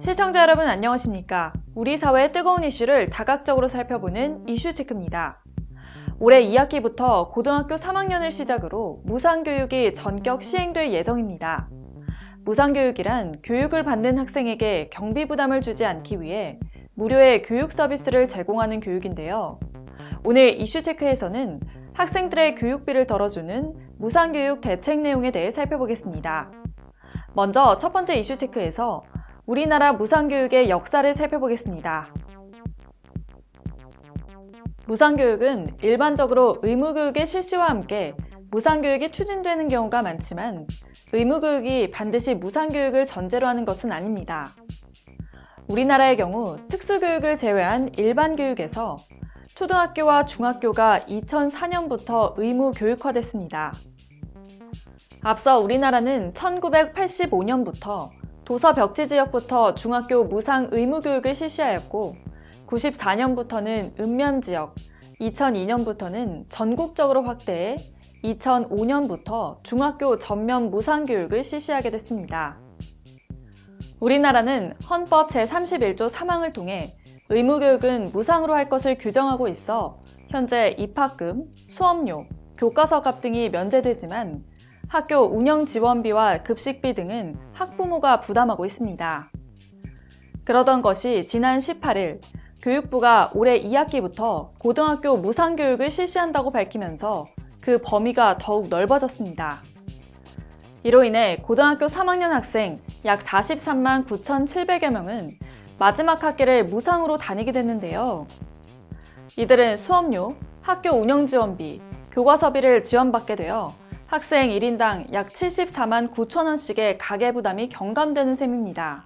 시청자 여러분 안녕하십니까? 우리 사회의 뜨거운 이슈를 다각적으로 살펴보는 이슈 체크입니다. 올해 2학기부터 고등학교 3학년을 시작으로 무상교육이 전격 시행될 예정입니다. 무상교육이란 교육을 받는 학생에게 경비 부담을 주지 않기 위해 무료의 교육 서비스를 제공하는 교육인데요. 오늘 이슈 체크에서는 학생들의 교육비를 덜어주는 무상교육 대책 내용에 대해 살펴보겠습니다. 먼저 첫 번째 이슈 체크에서 우리나라 무상교육의 역사를 살펴보겠습니다. 무상교육은 일반적으로 의무교육의 실시와 함께 무상교육이 추진되는 경우가 많지만 의무교육이 반드시 무상교육을 전제로 하는 것은 아닙니다. 우리나라의 경우 특수교육을 제외한 일반교육에서 초등학교와 중학교가 2004년부터 의무 교육화됐습니다. 앞서 우리나라는 1985년부터 도서 벽지 지역부터 중학교 무상 의무 교육을 실시하였고 94년부터는 읍면 지역, 2002년부터는 전국적으로 확대해 2005년부터 중학교 전면 무상 교육을 실시하게 됐습니다. 우리나라는 헌법 제31조 3항을 통해 의무교육은 무상으로 할 것을 규정하고 있어 현재 입학금, 수업료, 교과서 값 등이 면제되지만 학교 운영 지원비와 급식비 등은 학부모가 부담하고 있습니다. 그러던 것이 지난 18일 교육부가 올해 2학기부터 고등학교 무상교육을 실시한다고 밝히면서 그 범위가 더욱 넓어졌습니다. 이로 인해 고등학교 3학년 학생 약 43만 9,700여 명은 마지막 학기를 무상으로 다니게 됐는데요. 이들은 수업료, 학교 운영 지원비, 교과서비를 지원받게 되어 학생 1인당 약 74만 9천 원씩의 가계 부담이 경감되는 셈입니다.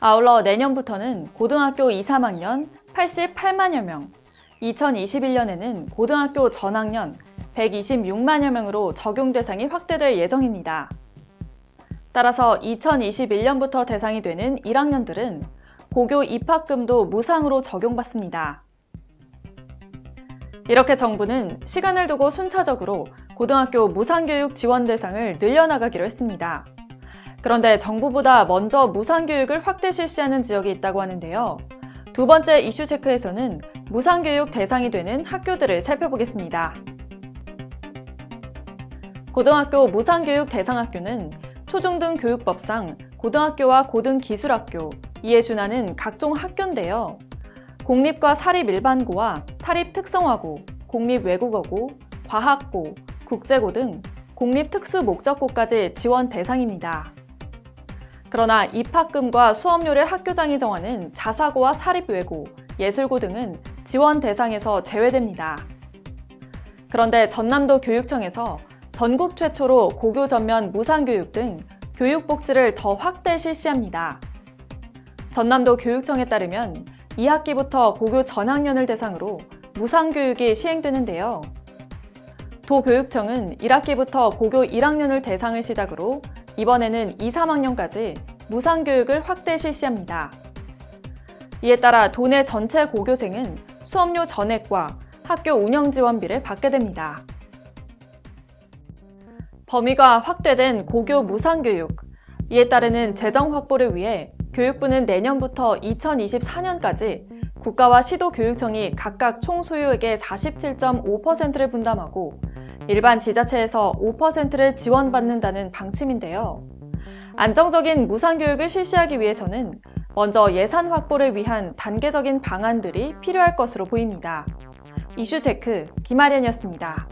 아울러 내년부터는 고등학교 2, 3학년 88만여 명, 2021년에는 고등학교 전학년 126만여 명으로 적용 대상이 확대될 예정입니다. 따라서 2021년부터 대상이 되는 1학년들은 고교 입학금도 무상으로 적용받습니다. 이렇게 정부는 시간을 두고 순차적으로 고등학교 무상교육 지원 대상을 늘려나가기로 했습니다. 그런데 정부보다 먼저 무상교육을 확대 실시하는 지역이 있다고 하는데요. 두 번째 이슈 체크에서는 무상교육 대상이 되는 학교들을 살펴보겠습니다. 고등학교 무상교육 대상 학교는 초중등 교육법상 고등학교와 고등기술학교, 이에 준하는 각종 학교인데요. 공립과 사립 일반고와 사립 특성화고, 공립 외국어고, 과학고, 국제고 등 공립 특수 목적고까지 지원 대상입니다. 그러나 입학금과 수업료를 학교장이 정하는 자사고와 사립외고, 예술고 등은 지원 대상에서 제외됩니다. 그런데 전남도 교육청에서 전국 최초로 고교 전면 무상교육 등 교육복지를 더 확대 실시합니다. 전남도 교육청에 따르면 2학기부터 고교 전학년을 대상으로 무상교육이 시행되는데요. 도교육청은 1학기부터 고교 1학년을 대상을 시작으로 이번에는 2, 3학년까지 무상교육을 확대 실시합니다. 이에 따라 도내 전체 고교생은 수업료 전액과 학교 운영 지원비를 받게 됩니다. 범위가 확대된 고교 무상교육. 이에 따르는 재정 확보를 위해 교육부는 내년부터 2024년까지 국가와 시도교육청이 각각 총 소유액의 47.5%를 분담하고 일반 지자체에서 5%를 지원받는다는 방침인데요. 안정적인 무상교육을 실시하기 위해서는 먼저 예산 확보를 위한 단계적인 방안들이 필요할 것으로 보입니다. 이슈 체크 김아련이었습니다.